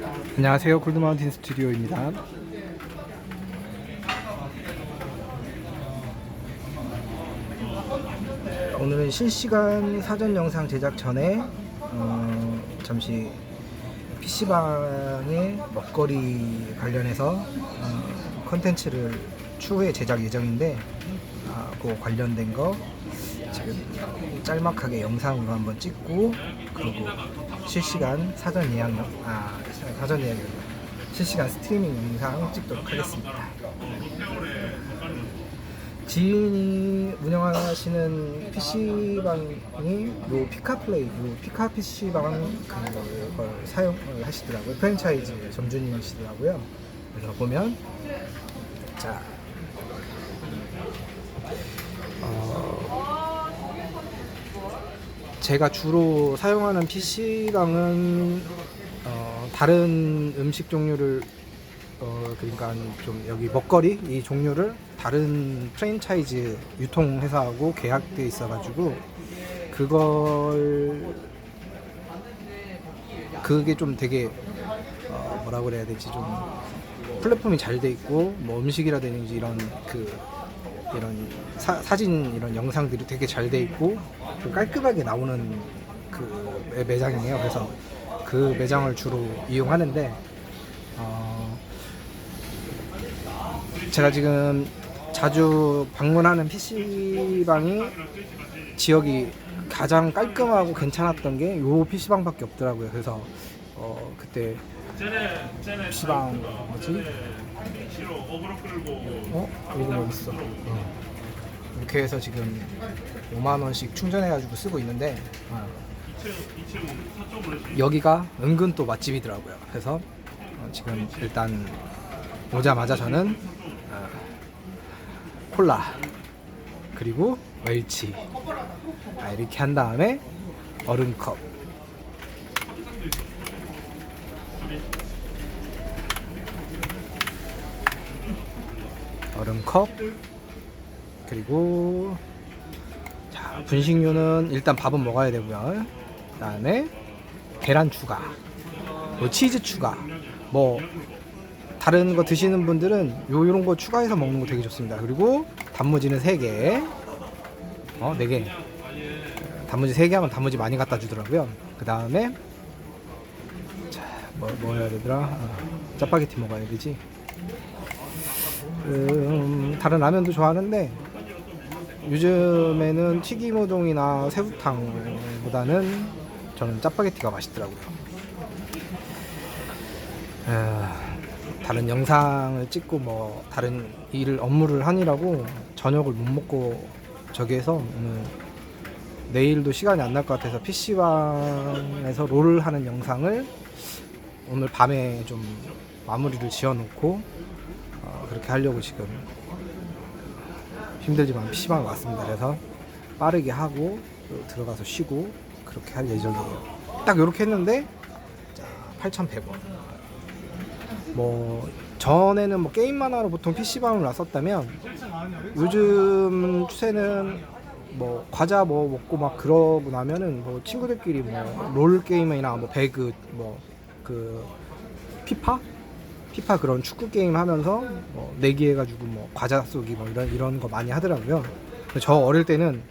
안녕하세요. 골드마운틴 스튜디오입니다. 오늘은 실시간 사전 영상 제작 전에 어, 잠시 PC방의 먹거리 관련해서 어, 컨텐츠를 추후에 제작 예정인데 아, 그 관련된 거 지금 짤막하게 영상으로 한번 찍고 그리고 실시간 사전 예약 영- 아 사전 예약 실시간 스트리밍 영상 찍도록 하겠습니다. 지인이 운영하시는 PC방이 요 피카플레이, 요 피카 PC방 그걸 사용을 하시더라고요. 프랜차이즈 점주님이시더라고요. 그래서 보면 자 어, 제가 주로 사용하는 PC방은 어, 다른 음식 종류를 어, 그러니까 좀 여기 먹거리 이 종류를 다른 프랜차이즈 유통 회사하고 계약돼 있어가지고 그걸 그게 좀 되게 어, 뭐라 그래야 되지? 좀 플랫폼이 잘 돼 있고 뭐 음식이라든지 이런 그 이런 사, 사진 이런 영상들이 되게 잘 돼 있고 좀 깔끔하게 나오는 그 매- 매장이에요. 그래서 그 매장을 주로 이용하는데 어, 제가 지금 자주 방문하는 PC방이 지역이 가장 깔끔하고 괜찮았던 게 요 PC방밖에 없더라고요. 그래서 어, 그때 PC방 뭐지? 어? 이거 여기 있어. 어. 이렇게 해서 지금 5만 원씩 충전해가지고 쓰고 있는데 어. 여기가 은근 또 맛집이더라고요. 그래서 어, 지금 일단 오자마자 저는 어, 콜라 그리고 웰치 아, 이렇게 한 다음에 얼음컵 얼음컵. 그리고 자 분식류는 일단 밥은 먹어야 되고요. 그 다음에 계란 추가 뭐 치즈 추가 뭐 다른 거 드시는 분들은 요 요런 거 추가해서 먹는 거 되게 좋습니다. 그리고 단무지는 3개. 어 4개. 단무지 3개 하면 단무지 많이 갖다 주더라고요. 그 다음에 자뭐 뭐 해야 되더라? 어, 짜파게티 먹어야 되지 음, 다른 라면도 좋아하는데 요즘에는 튀김 우동이나 새우탕보다는 저는 짜파게티가 맛있더라고요. 에, 다른 영상을 찍고 뭐 다른 일을 업무를 하느라고 저녁을 못 먹고 저기에서 오늘 내일도 시간이 안 날 것 같아서 PC방에서 롤을 하는 영상을 오늘 밤에 좀 마무리를 지어놓고 어, 그렇게 하려고 지금 힘들지만 PC방에 왔습니다. 그래서 빠르게 하고 또 들어가서 쉬고 그렇게 할 예정이에요. 딱 이렇게 했는데 자, 8,100원. 뭐 전에는 뭐 게임만 하러 보통 PC방을 왔었다면 요즘 추세는 뭐 과자 뭐 먹고 막 그러고 나면은 뭐 친구들끼리 뭐 롤 게임이나 뭐 배그 뭐 그 피파 피파 그런 축구 게임 하면서 뭐 내기 해가지고 뭐 과자 쏘기 뭐 이런 이런 거 많이 하더라고요. 저 어릴 때는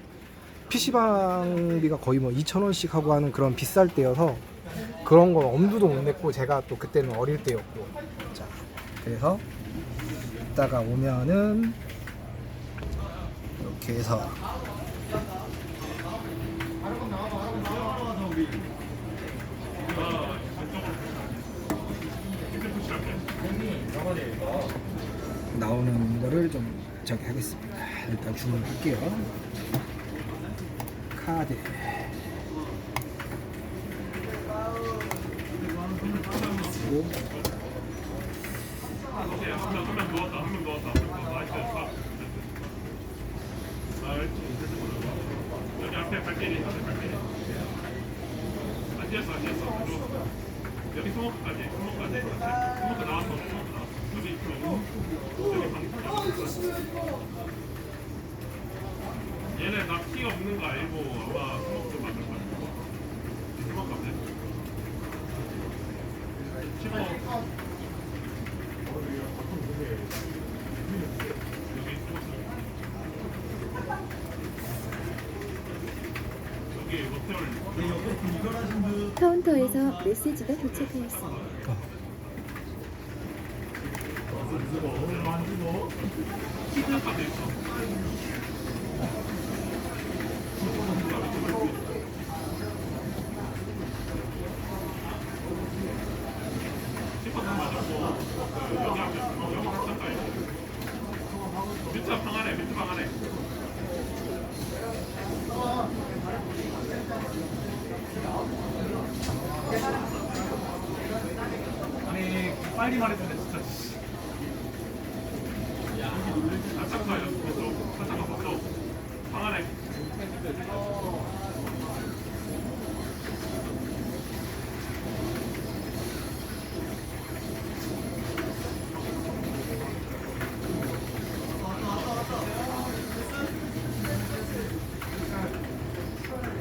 PC방비가 거의 뭐 2,000원씩 하고 하는 그런 비쌀 때여서 그런 거 엄두도 못 냈고 제가 또 그때는 어릴 때였고 자 그래서 이따가 오면은 이렇게 해서 나오는 거를 좀 저기 하겠습니다. 일단 주문할게요. 카드. 그리고 여기 앞에 발길이 앞에 발길이 안 뛰었어 여기 스모크까지 스모크까지 스모크 나왔어 스모 얘네 나키 없는 거 알고 아마 수목도 만들 거야. 수목 가네. 카운터에서 메시지가 도착하였습니다. 어. 밑에 방 안에 밑에 방 안에 아니 빨리 말해주네 진짜 살짝 가요 그쪽 살짝 가봤어 방 안에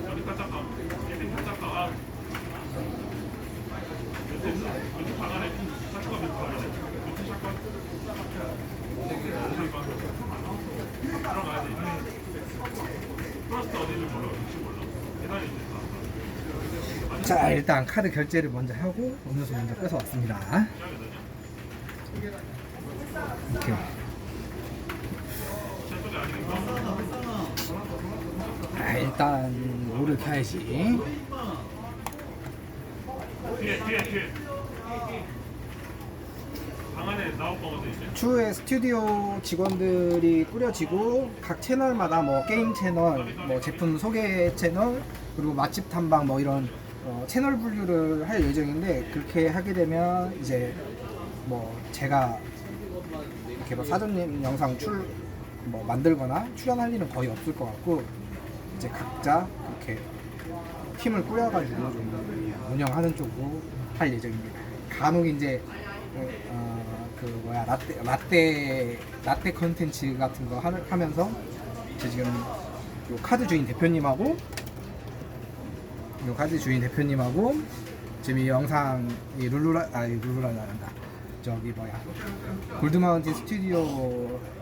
여기 살짝 가 여기 살짝 가 밑에 밑에 방 안에 살짝 가 밑에 방 안에 밑에 샷건 들어가야지 플러스 어디를 몰라 혹시 몰라 계단이 있다 자 일단 카드 결제를 먼저 하고 음료수 먼저 빼서 왔습니다. 아니니까 아, 일단 롤을 켜야지. 뒤에 뒤에 뒤에 방 안에 나올 거거든 이제 추후에 스튜디오 직원들이 꾸려지고 각 채널마다 뭐 게임 채널, 뭐 제품 소개 채널, 그리고 맛집 탐방 뭐 이런 어, 채널 분류를 할 예정인데 그렇게 하게 되면 이제 뭐 제가 이렇게 뭐 사전 영상 출 뭐 만들거나 출연할 일은 거의 없을 것 같고 이제 각자 이렇게 팀을 꾸려가지고 좀 운영하는 쪽으로 할 예정입니다. 간혹 이제 어, 그 뭐야 라떼 라떼 라떼 컨텐츠 같은 거 하, 하면서 저 지금 요 카드 주인 대표님하고 요 카드 주인 대표님하고 지금 이 영상 이 룰루라 아니 룰루라 나간다 저기 뭐야 골드마운틴 스튜디오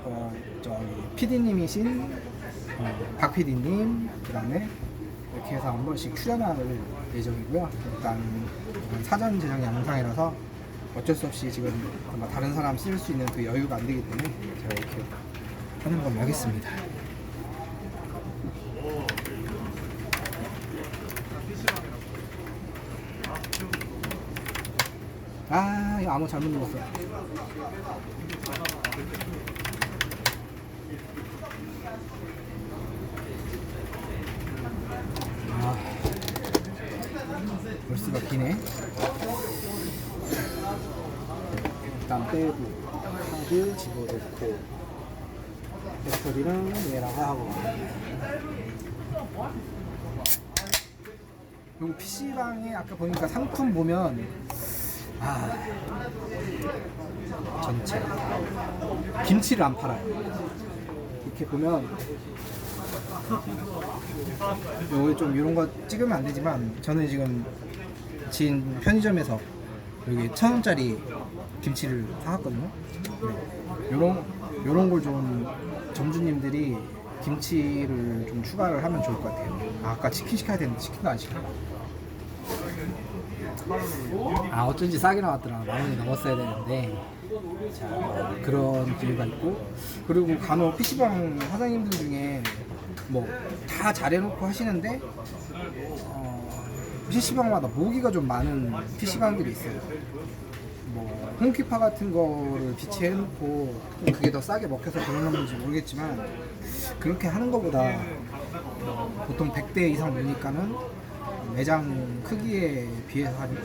어 저기 PD님이신 어, 박 PD님 그다음에 이렇게 해서 한 번씩 출연할 예정이고요. 일단 사전 제작 영상이라서 어쩔 수 없이 지금 아마 다른 사람 쓸 수 있는 그 여유가 안 되기 때문에 제가 이렇게 하는 걸로 하겠습니다. 아, 이거 아무 잘못 눌렀어. 아, 벌스가 기네. 일단 빼고 카드 집어넣고 배터리는 얘랑 하고. 그리고 PC방에 아까 보니까 상품 보면 아 전체 김치를 안 팔아요. 이렇게 보면 여기 좀 이런 거 찍으면 안 되지만 저는 지금 진 편의점에서 여기 천 원짜리 김치를 사왔거든요. 이런 이런 걸 좀 점주님들이 김치를 좀 추가를 하면 좋을 것 같아요. 아, 아까 치킨 시켜야 되는데 치킨도 안 시켰다. 아 어쩐지 싸게 나왔더라 만 원이 넘었어야 되는데 자 어, 그런 기회가 있고 그리고 간혹 PC방 사장님들 중에 뭐 다 잘해놓고 하시는데 어, PC방마다 모기가 좀 많은 PC방들이 있어요 뭐 홈키파 같은 거를 비치해놓고 그게 더 싸게 먹혀서 그런 건지 모르겠지만 그렇게 하는 것보다 뭐 보통 100대 이상 되니까는 매장 크기에 비해서 한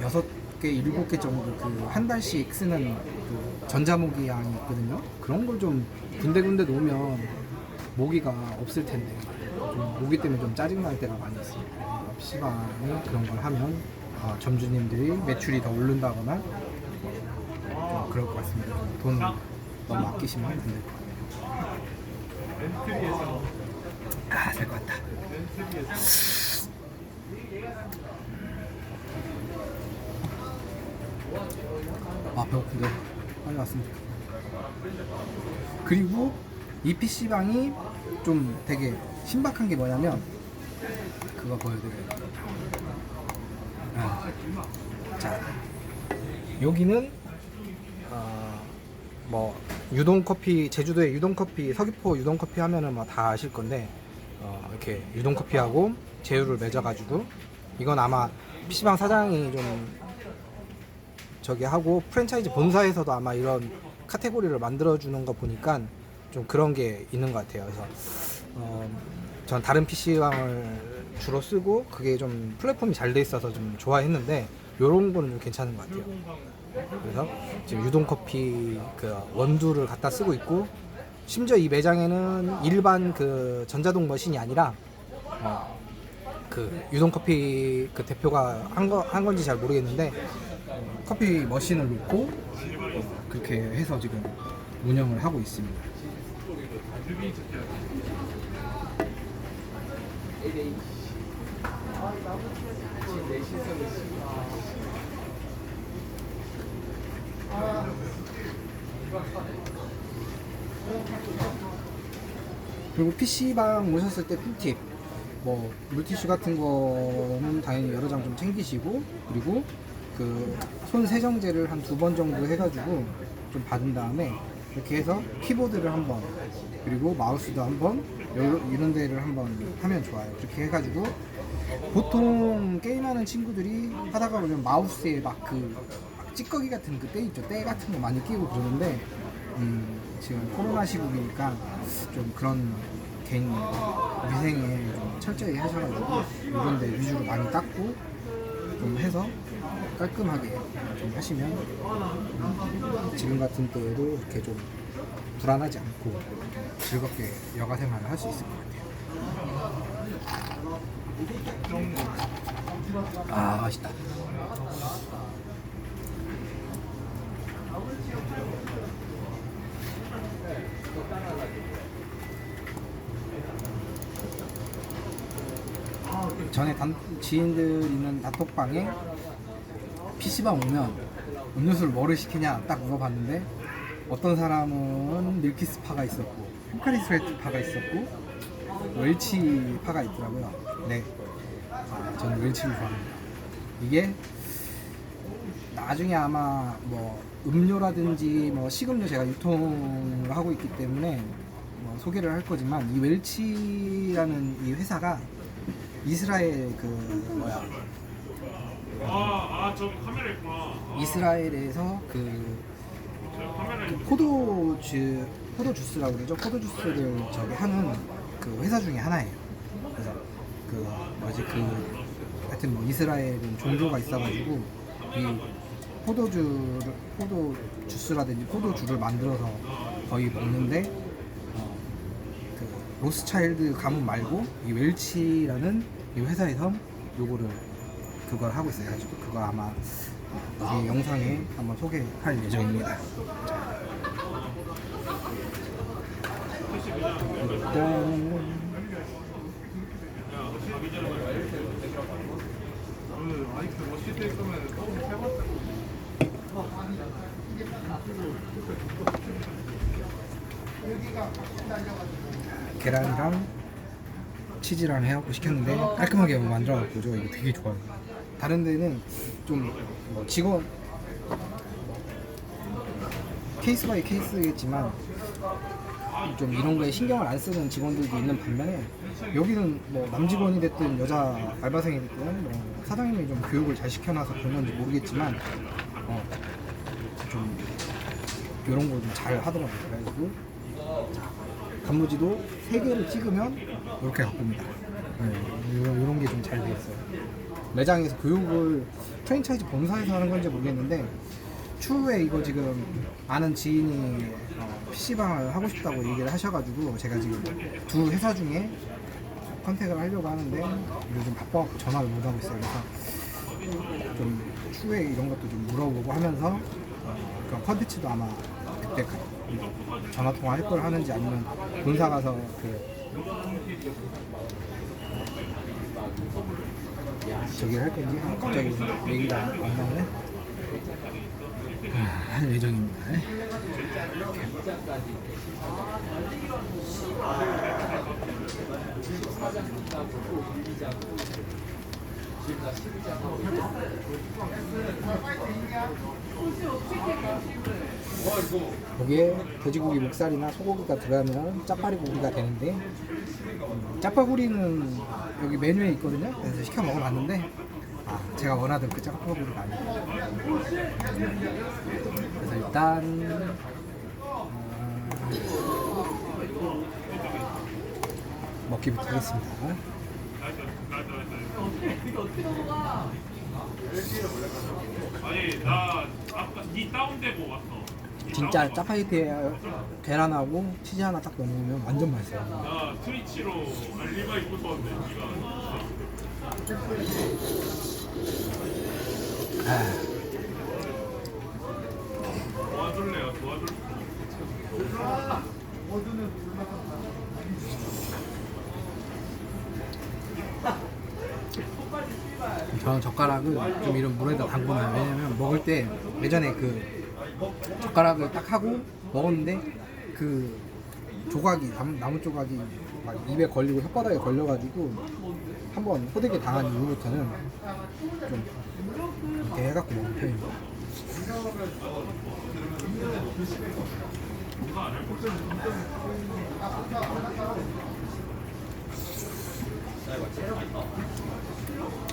6개, 7개 정도 그 한 달씩 쓰는 그 전자모기 양이 있거든요. 그런 걸 좀 군데군데 놓으면 모기가 없을 텐데 좀 모기 때문에 좀 짜증날 때가 많이 있습니다. PC방에 그런 걸 하면 어, 점주님들이 매출이 더 오른다거나 좀 그럴 것 같습니다. 돈 너무 아끼시면 안 될 것 같아요. 아, 될 것 같다. 아 배고픈데 빨리 좋겠다 그리고 이 PC방이 좀 되게 신박한 게 뭐냐면 그거 보여드려요 어. 자 여기는 어, 뭐 유동 커피 제주도에 유동 커피 서귀포 유동 커피 하면은 뭐 다 아실 건데 어, 이렇게 유동 커피하고 제휴를 맺어가지고 이건 아마 PC방 사장이 좀 저기 하고 프랜차이즈 본사에서도 아마 이런 카테고리를 만들어 주는 거 보니까 좀 그런 게 있는 것 같아요. 그래서 어, 전 다른 PC방을 주로 쓰고 그게 좀 플랫폼이 잘 돼 있어서 좀 좋아했는데 요런 거는 좀 괜찮은 것 같아요. 그래서 지금 유동 커피 그 원두를 갖다 쓰고 있고 심지어 이 매장에는 일반 그 전자동 머신이 아니라 어, 그 유동 커피 그 대표가 한, 거, 한 건지 잘 모르겠는데 어, 커피 머신을 놓고 어, 그렇게 해서 지금 운영을 하고 있습니다. 그리고 PC방 오셨을 때 꿀팁. 뭐 물티슈 같은 거는 당연히 여러 장 좀 챙기시고 그리고 그 손 세정제를 한 두 번 정도 해가지고 좀 받은 다음에 이렇게 해서 키보드를 한번 그리고 마우스도 한번 이런 데를 한번 하면 좋아요. 그렇게 해가지고 보통 게임하는 친구들이 하다가 보면 마우스에 막 그 찌꺼기 같은 그 때 있죠 때 같은 거 많이 끼고 그러는데 음, 지금 코로나 시국이니까 좀 그런 개인 위생에 좀 철저히 하셔가지고 이런 데 위주로 많이 닦고 좀 해서 깔끔하게 좀 하시면 음, 지금 같은 때에도 이렇게 좀 불안하지 않고 즐겁게 여가 생활을 할 수 있을 것 같아요. 아 맛있다. 전에 단, 지인들 있는 단톡방에 PC방 오면 음료수를 뭐를 시키냐 딱 물어봤는데 어떤 사람은 밀키스 파가 있었고 포카리 스웨트 파가 있었고 웰치파가 있더라고요. 네, 아, 저는 웰치를 좋아합니다. 이게 나중에 아마 뭐 음료라든지 뭐 식음료 제가 유통을 하고 있기 때문에 뭐 소개를 할 거지만 이 웰치라는 이 회사가 이스라엘 그 뭐야 아, 아, 저기 카메라 있구나. 아, 이스라엘에서 그, 그있 포도 주 포도 주스라고 그러죠 포도 주스를 저기 하는 그 회사 중에 하나예요. 그래서 그 뭐지 그 하여튼 뭐 이스라엘은 종교가 있어가지고 이 포도주를 포도 주스라든지 포도주를 만들어서 거의 먹는데 어, 그 로스차일드 가문 말고 이 웰치라는 이 회사에서 요거를 그걸 하고 있어요. 가지고 그거 아마 나중에 영상에 한번 소개할 예정입니다. 일단 그 아이스 멋있을 때 있으면 또 해봤다. 계란이랑 치즈랑 해갖고 시켰는데 깔끔하게 만들어갖고 저 이거 되게 좋아요. 다른 데는 좀뭐 직원 케이스 바이 케이스겠지만 좀 이런 거에 신경을 안 쓰는 직원들도 있는 반면에 여기는 뭐 남직원이 됐든 여자 알바생이 됐든 뭐 사장님이 좀 교육을 잘 시켜놔서 그런 건지 모르겠지만 어, 좀 이런 거 좀 잘 하더라고요. 그래가지고 단무지도 3개를 찍으면 이렇게 바꿉니다. 네, 이런, 게좀잘돼 있어요. 매장에서 교육을 프랜차이즈 본사에서 하는 건지 모르겠는데 추후에 이거 지금 아는 지인이 어, PC방을 하고 싶다고 얘기를 하셔가지고 제가 지금 두 회사 중에 컨택을 하려고 하는데 요즘 바빠갖고 전화를 못 하고 있어요. 그래서 좀 추후에 이런 것도 좀 물어보고 하면서 어, 그런 컨텐츠도 아마 그때 가- 전화 통화 할 걸 하는지 아니면 본사 가서 그 저기 할 건지 갑자기 얘기가 안 나오네. 아, 할 예정입니다. 여기에 돼지고기 목살이나 소고기가 들어가면 짜파리 고기가 되는데 음, 짜파구리는 여기 메뉴에 있거든요. 그래서 시켜 먹어봤는데 아 제가 원하던 그 짜파구리가 아니에요. 그래서 일단 음, 먹기부터 하겠습니다. 아니 나 아까 니 다운되고 왔어. 니 진짜 다운되고 짜파게티에 계란하고 치즈 하나 딱 넣으면 완전 맛있어요. 나 트위치로 알리바이 붙었는데 니가 아, 도와줄래요? 도와줄. 저는 젓가락을 좀 이런 물에다 담궈놔요. 왜냐면 먹을 때 예전에 그 젓가락을 딱 하고 먹었는데 그 조각이 남, 나무 조각이 막 입에 걸리고 혓바닥에 걸려가지고 한번 호되게 당한 이후부터는 좀 이렇게 해갖고 먹는 편입니다.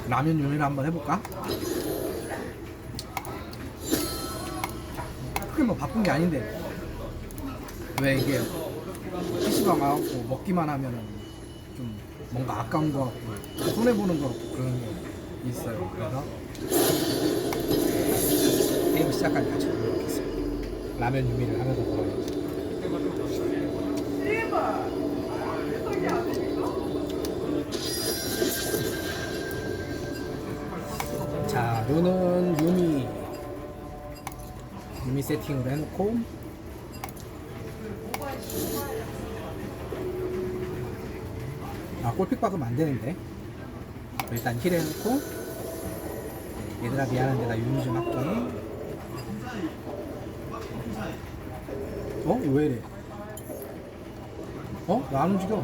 라면 요리를 한번 해볼까? 크게 뭐 바쁜 게 아닌데. 왜 이게 PC방 와갖고 먹기만 하면은 좀 뭔가 아까운 거 같고 손해보는 거 같고 그런 게 있어요. 그래서 게임 시작까지 같이 보도록 하겠습니다 라면 유미를 하면서 돌아가겠습니다 자, 루는 유미 유미 세팅으로 해놓고. 아, 골픽 박으면 안 되는데. 일단 힐 해놓고. 얘들아 미안한데 나 유미 좀 할게. 어? 왜 이래? 어? 왜안 움직여?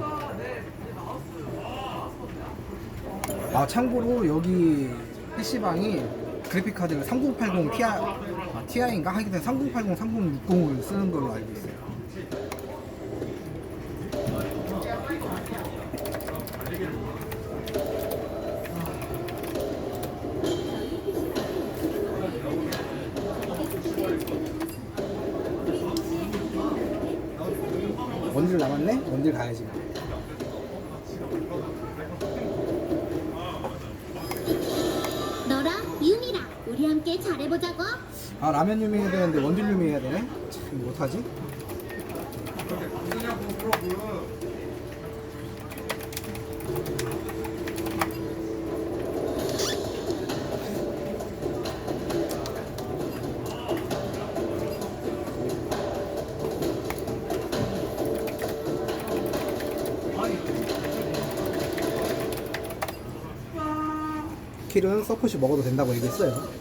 아 참고로 여기 PC방이 그래픽카드를 3080 Ti, 아, TI인가 때문에 3080, 3060을 쓰는 걸로 알고 있어요. 원딜 남았네? 원딜 가야지. 너라 유미라 우리 함께 잘해보자고. 아 라면 유미 해야 되는데 원딜 유미 해야 되네? 참 못하지? 킬은 서폿이 먹어도 된다고 얘기했어요.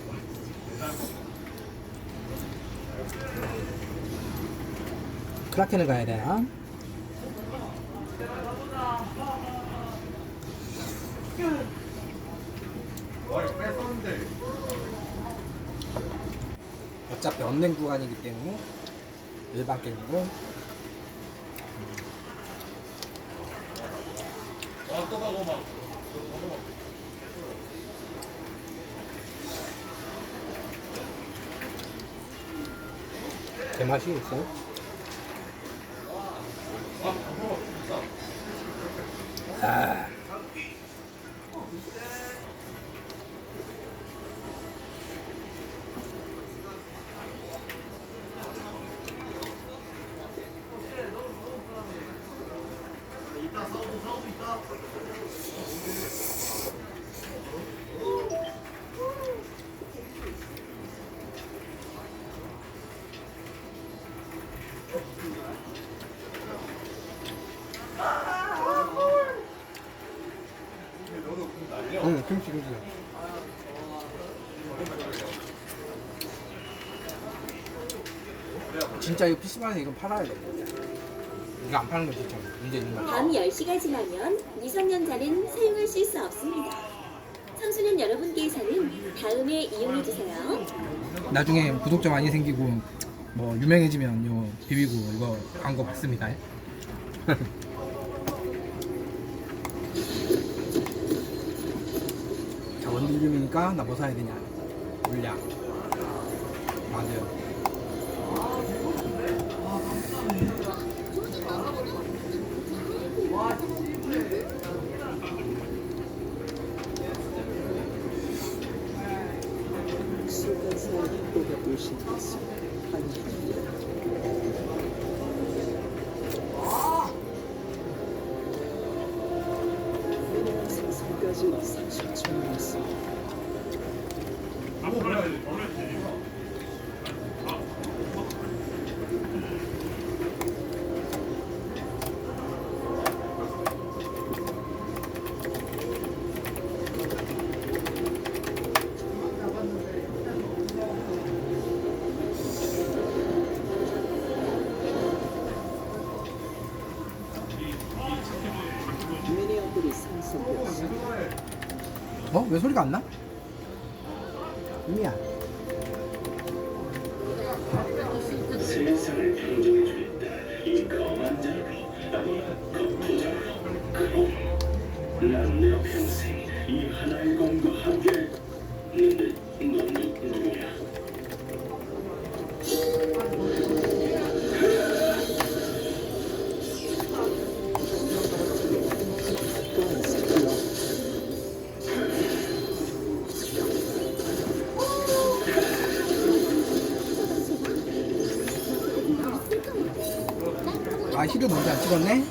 크라켄을 가야 되나? 어차피 언랭 구간이기 때문에 일반 게임으로 제 맛이 있어요. 아. 김치. 진짜 이거 PC방에서 이건 팔아야 돼. 이거 안 파는 거 진짜 문제 있는 거야. 밤 10시가 지나면 미성년자는 사용하실 수 없습니다. 청소년 여러분께서는 다음에 이용해 주세요. 나중에 구독자 많이 생기고 뭐 유명해지면 요 비비고 이거 광고 받습니다. 자 원딜 이름이니까 나 뭐 사야 되냐? 물약. 맞아요. 어? 왜 소리가 안 나? 이미야. 힐을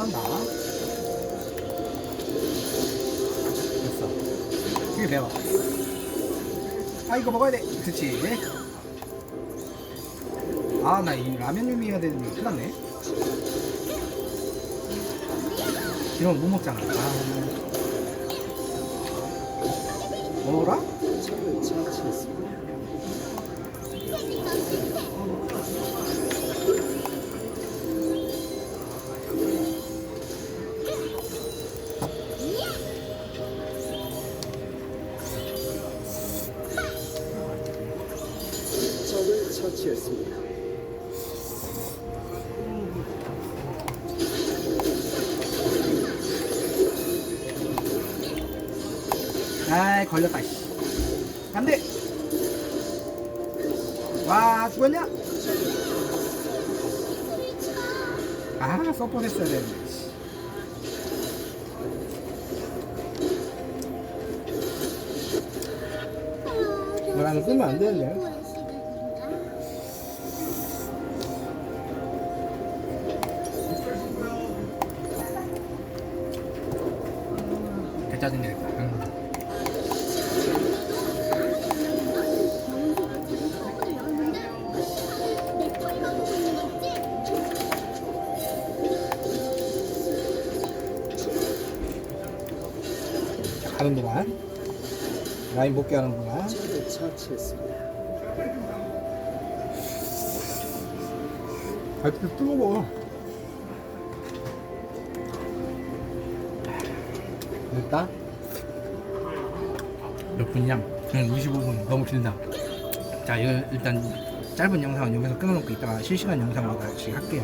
진짜 혼난다. 됐어. 되게 매워. 아 이거 먹어야 돼. 그렇지. 아나 이 라면 유미해야 되는데 큰일 났네. 이런 못 먹잖아. 아. 뭐라? 적을 걸렸다 씨. 안돼 와 죽었냐 아 서포트 했어야 되는데 씨. 이거라면 쓰면 안 되는데. 개짜증 내겠다 라인 복귀하는 동안 적을 처치했습니다. 발표 뜨거워. 됐다? 몇 분이냐? 그냥 25분 너무 길다. 자 이거 일단 짧은 영상은 여기서 끊어놓고 이따가 실시간 영상으로 다시 할게요